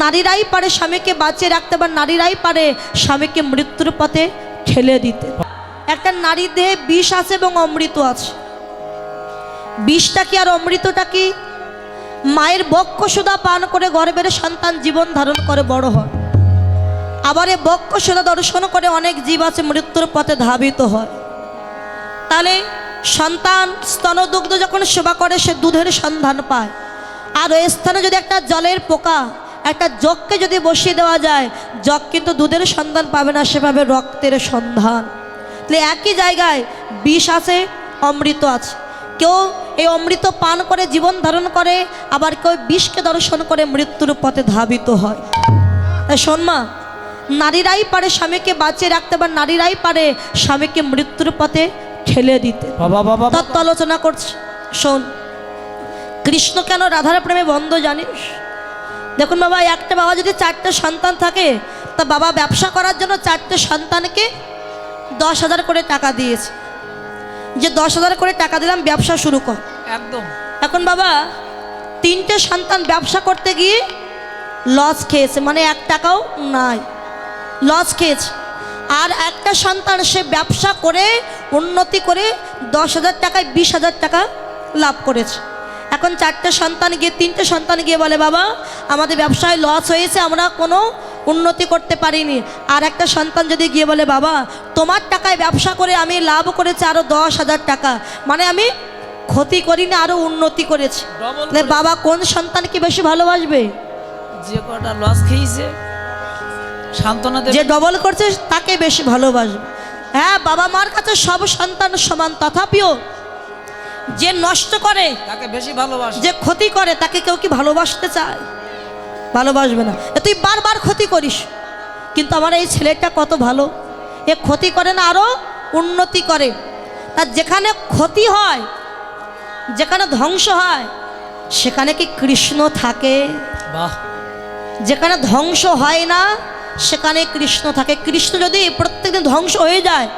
নারীরাই পারে স্বামীকে বাঁচিয়ে রাখতে বা নারীরাই পারে স্বামীকে মৃত্যুর পথে ঠেলে দিতে। একটা নারীর দেহে বিষ আছে এবং অমৃত আছে। বিষটা কি আর অমৃতটা কি? মায়ের বক্ষ সুদা পান করে গর্ভের সন্তান জীবন ধারণ করে বড় হয় আবার এ বক্ষ সুদা দর্শন করে অনেক জীব আছে মৃত্যুর পথে ধাবিত হয়। তাহলে সন্তান স্তনদুগ্ধ যখন সেবা করে, সে দুধের সন্ধান পায়। আর ওই স্থানে যদি একটা জলের পোকা একটা জগকে যদি বসিয়ে দেওয়া যায় জগ কিন্তু দুধের সন্ধান পাবে না সেভাবে রক্তের সন্ধান। তাহলে একই জায়গায় বিষ আছে অমৃত আছে। কেউ এই অমৃত পান করে জীবন ধারণ করে আবার কেউ বিষকে দর্শন করে মৃত্যুর পথে ধাবিত হয়। তাই শোন মা নারীরাই পারে স্বামীকে বাঁচিয়ে রাখতে বা নারীরাই পারে স্বামীকে মৃত্যুর পথে ঠেলে দিতে। বাবা বাবা। তত্ত্ব আলোচনা করছি। শোন কৃষ্ণ কেন রাধার প্রেমে বন্ধ জানিস? দেখুন বাবা একটা বাবা যদি চারটে সন্তান থাকে তা বাবা ব্যবসা করার জন্য চারটে সন্তানকে দশ হাজার করে টাকা দিয়েছে। যে দশ হাজার করে টাকা দিলাম ব্যবসা শুরু কর। একদম। এখন বাবা তিনটে সন্তান ব্যবসা করতে গিয়ে লস খেয়েছে মানে এক টাকাও নাই। লস খেয়েছে। আর একটা সন্তান সে ব্যবসা করে উন্নতি করে দশ হাজার টাকায় বিশ হাজার টাকা লাভ করেছে। এখন চারটে সন্তান গিয়ে তিনটে সন্তান গিয়ে বলে বাবা আমাদের ব্যবসায় লস হয়েছে আমরা কোনো উন্নতি করতে পারিনি। আর একটা সন্তান যদি গিয়ে বলে বাবা তোমার টাকায় ব্যবসা করে আমি লাভ করেছি আরও দশ হাজার টাকা। মানে আমি ক্ষতি করিনি আরও উন্নতি করেছি। তাহলে বাবা কোন সন্তানকে বেশি ভালোবাসবে? যে কটা লস খেয়েছে সান্ত্বনা যে ডবল করছে তাকে বেশি ভালোবাসবে। হ্যাঁ বাবা মার কাছে সব সন্তান সমান তথাপিও যে নষ্ট করে তাকে বেশি ভালোবাসে। যে ক্ষতি করে তাকে কেউ কি ভালোবাসতে চায়? ভালোবাসবে না। তুই বারবার ক্ষতি করিস। কিন্তু আমার এই ছেলেটা কত ভালো। এ ক্ষতি করে না আরও উন্নতি করে। তার যেখানে ক্ষতি হয় যেখানে ধ্বংস হয় সেখানে কি কৃষ্ণ থাকে? বাহ। যেখানে ধ্বংস হয় না সেখানে কৃষ্ণ থাকে। কৃষ্ণ যদি প্রত্যেকদিন ধ্বংস হয়ে যায়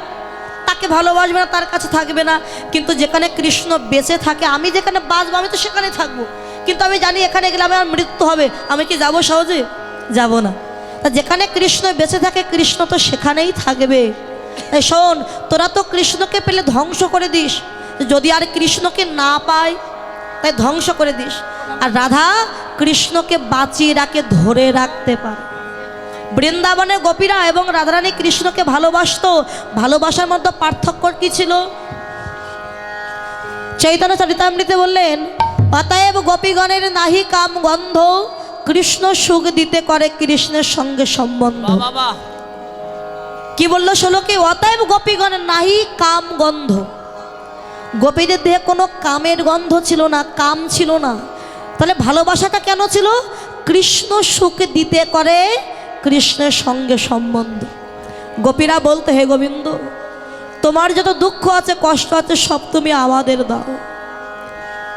তাকে ভালোবাসবে না, তার কাছে থাকবে না। কিন্তু যেখানে কৃষ্ণ বেঁচে থাকে, আমি যেখানে বাঁচবো, আমি তো সেখানে থাকব। কিন্তু আমি জানি এখানে গেলে আমার মৃত্যু হবে। আমি কি যাব সহজে? যাব না। তা যেখানে কৃষ্ণ বেঁচে থাকে, কৃষ্ণ তো সেখানেই থাকবে। শোন, তোরা তো কৃষ্ণকে পেলে ধ্বংস করে দিস। যদি আর কৃষ্ণকে না পায় তাই ধ্বংস করে দিস। আর রাধা, কৃষ্ণকে বাঁচিয়ে রাখে, ধরে রাখতে পারে। বৃন্দাবনের গোপীরা এবং রাধারানী কৃষ্ণকে ভালোবাসতো। ভালোবাসার মধ্যে পার্থক্য কি ছিল? চৈতন্য চরিতামৃতে বললেন অতএব গোপীগণের নাহি কাম গন্ধ কৃষ্ণ সুখ দিতে করে কৃষ্ণের সঙ্গে সম্বন্ধ। কি বলল শ্লোকে? অতএব গোপীগণের নাহি কাম গন্ধ। গোপীদের দেহে কোনো কামের গন্ধ ছিল না কাম ছিল না। তাহলে ভালোবাসাটা কেন ছিল? কৃষ্ণ সুখ দিতে করে কৃষ্ণের সঙ্গে সম্বন্ধ। গোপীরা বলতে হে গোবিন্দ তোমার যত দুঃখ আছে কষ্ট আছে সব তুমি আমাদের দাও।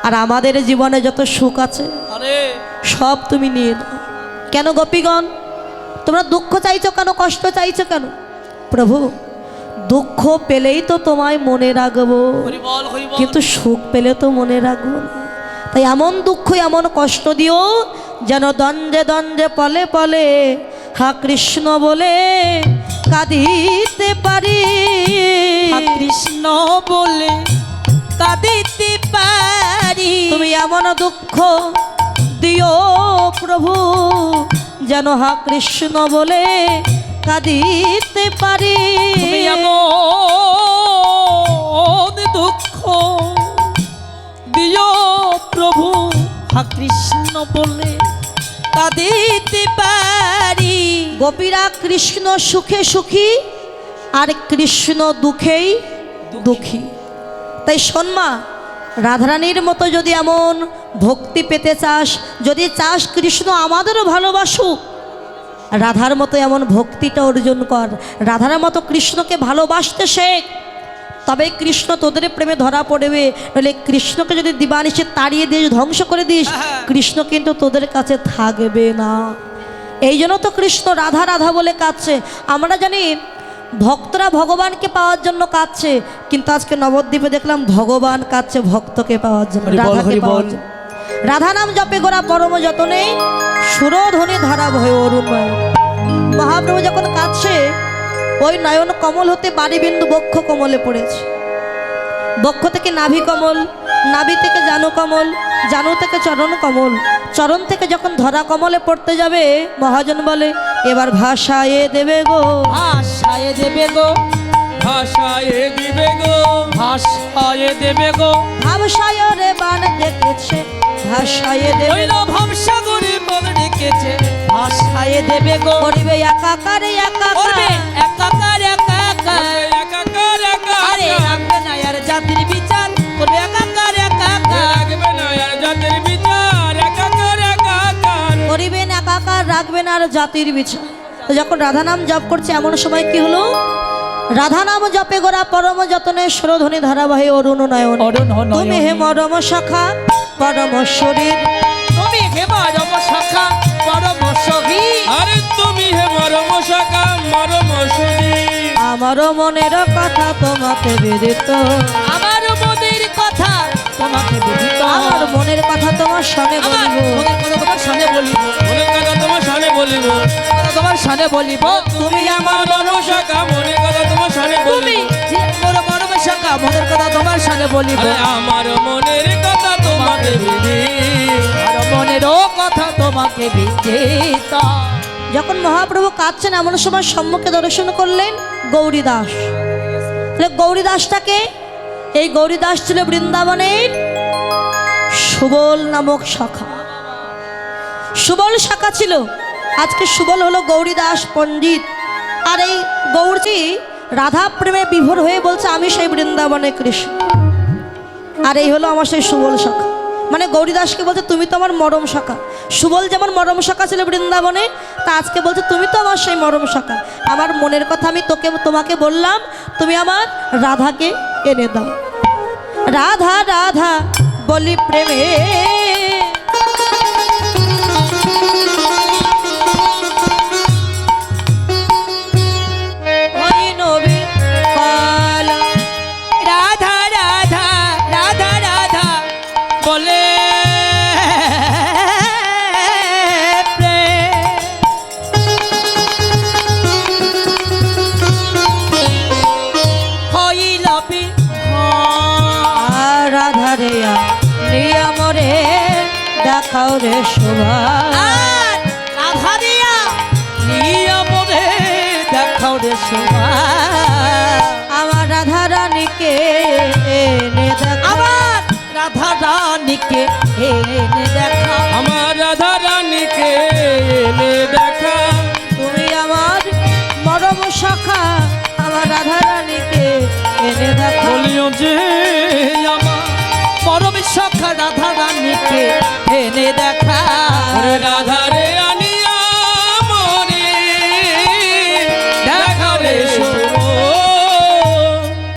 আর আমাদের জীবনে যত সুখ আছে সব তুমি নিয়ে নাও। কেন গোপীগণ? তোমরা দুঃখ চাইছো কেন কষ্ট চাইছো কেন? প্রভু দুঃখ পেলেই তো তোমায় মনে রাখব। কিন্তু সুখ পেলে তো মনে রাখব না। তাই এমন দুঃখ এমন কষ্ট দিও যেন দ্বন্দ্বে দ্বন্দ্বে পলে পলে হা কৃষ্ণ বলে কাঁদিতে পারি। কৃষ্ণ বলে কাঁদিতে পারি। তুমি এমন দুঃখ দিও প্রভু যেন হা কৃষ্ণ বলে কাঁদিতে পারি। দুঃখ দিও প্রভু হা কৃষ্ণ বলে কাঁদিতে পারি। গোপীরা কৃষ্ণ সুখে সুখী আর কৃষ্ণ দুঃখেই দুঃখী। তাই শোনমা রাধারানীর মতো যদি এমন ভক্তি পেতে চাস যদি চাস কৃষ্ণ আমাদেরও ভালোবাসুক রাধার মতো এমন ভক্তিটা অর্জন কর। রাধার মতো কৃষ্ণকে ভালোবাসতে শেখ। তবে কৃষ্ণ তোদের প্রেমে ধরা পড়বে। নইলে কৃষ্ণকে যদি দিবানিসে তাড়িয়ে দিস ধ্বংস করে দিস কৃষ্ণ কিন্তু তোদের কাছে থাকবে না। এই জন্য তো কৃষ্ণ রাধা রাধা বলে কাঁদছে। আমরা জানি ভক্তরা ভগবানকে পাওয়ার জন্য কাঁদছে কিন্তু আজকে নবদ্বীপে দেখলাম ভগবান কাঁদছে ভক্তকে পাওয়ার জন্য রাধাকে পাওয়ার জন্য। রাধা নাম জপে গোরা পরম যতনে সুরধ্বনি ধারা ভয় অরুণ। মহাপ্রভু যখন কাঁদছে ওই নয়ন কমল হতে বাড়িবিন্দু বক্ষ কমলে পড়েছে। বক্ষ থেকে নাভি কমল নাভি থেকে জানু কমল জানু থেকে চরণ কমল চরণ থেকে যখন ধরা কমলে পড়তে যাবে মহাজন বলে এবার ভাষা এ দেবে গো। ভাষায় দেবে গো ভাষায় দিবে গো ভাষায় দেবে গো। ভাবসায় রে বান ডেকেছে ভাষায় দেবে হইল ভবসাগরে মন রেখেছে ভাষায় দেবে গো। করিবে একাকারে একাকার। একাকার রাখবেন আর জাতির বিচার তো যখন রাধা নাম জপ করছে এমন সময় কি হলো? রাধা নাম জপে গোরা পরম যতনে সুরধ্বনি ধারাবাহী অরুণ নয়ন। তুমি হে মরম শাখা পরম শরীর। তুমি হে পরম সখা পরম সখী আরে তুমি হে মরম শাখা মরম সুদী আমার মনের কথা তোমাকে বেদিত। আমার মনের কথা তোমাকে বিদিত আমার মনের কথা তোমার আমার বলিব। মনের কথা তোমার সামনে বলিব। মনের কথা তোমার সামনে বলিব। তোমার সামনে বলিব। তুমি আমার মনের কথা তোমার সামনে তুমি বলিব। যে মোর পরম সখা মনের কথা তোমার সামনে বলিব। আমার মনের কথা তোমাকে বিধি আর মনেরও কথা তোমাকে বিদিত যখন মহাপ্রভু কাঁদছেন এমন সময় সম্মুখে দর্শন করলেন গৌরী দাস গৌরী দাসটাকে এই গৌরী দাস ছিল বৃন্দাবনের সুবল নামক শাখা। সুবল শাখা ছিল। আজকে সুবল হলো গৌরী দাস পণ্ডিত। আর এই গৌরজি রাধা প্রেমে বিভোর হয়ে বলছে, আমি সেই বৃন্দাবনে কৃষ্ণ। আর এই হলো আমার সেই সুবল শাখা। মানে গৌরীদাসকে বলছে, তুমি তো আমার মরম শাখা। সুবল যেমন মরম শাখা ছিল বৃন্দাবনে, তা আজকে বলছে, তুমি তো আমার সেই মরম শাখা। আমার মনের কথা আমি তোকে তোমাকে বললাম, তুমি আমার রাধাকে এনে দাও। রাধা রাধা বলি প্রেমে দেখাও রে শোভা রাধা দিয়া। নিয়মনে দেখাও রে শোভা আমার রাধা রানীকে এনে দেখাও। আমার রাধা রানীকে এনে দেখা আমার রাধা রানীকে এনে দেখা তুমি আমার মরম সখা আমার রাধা রানীকে এনে দেখাও। বলিও যে আমার পরম সখা রাধা রানীকে এনে দেখা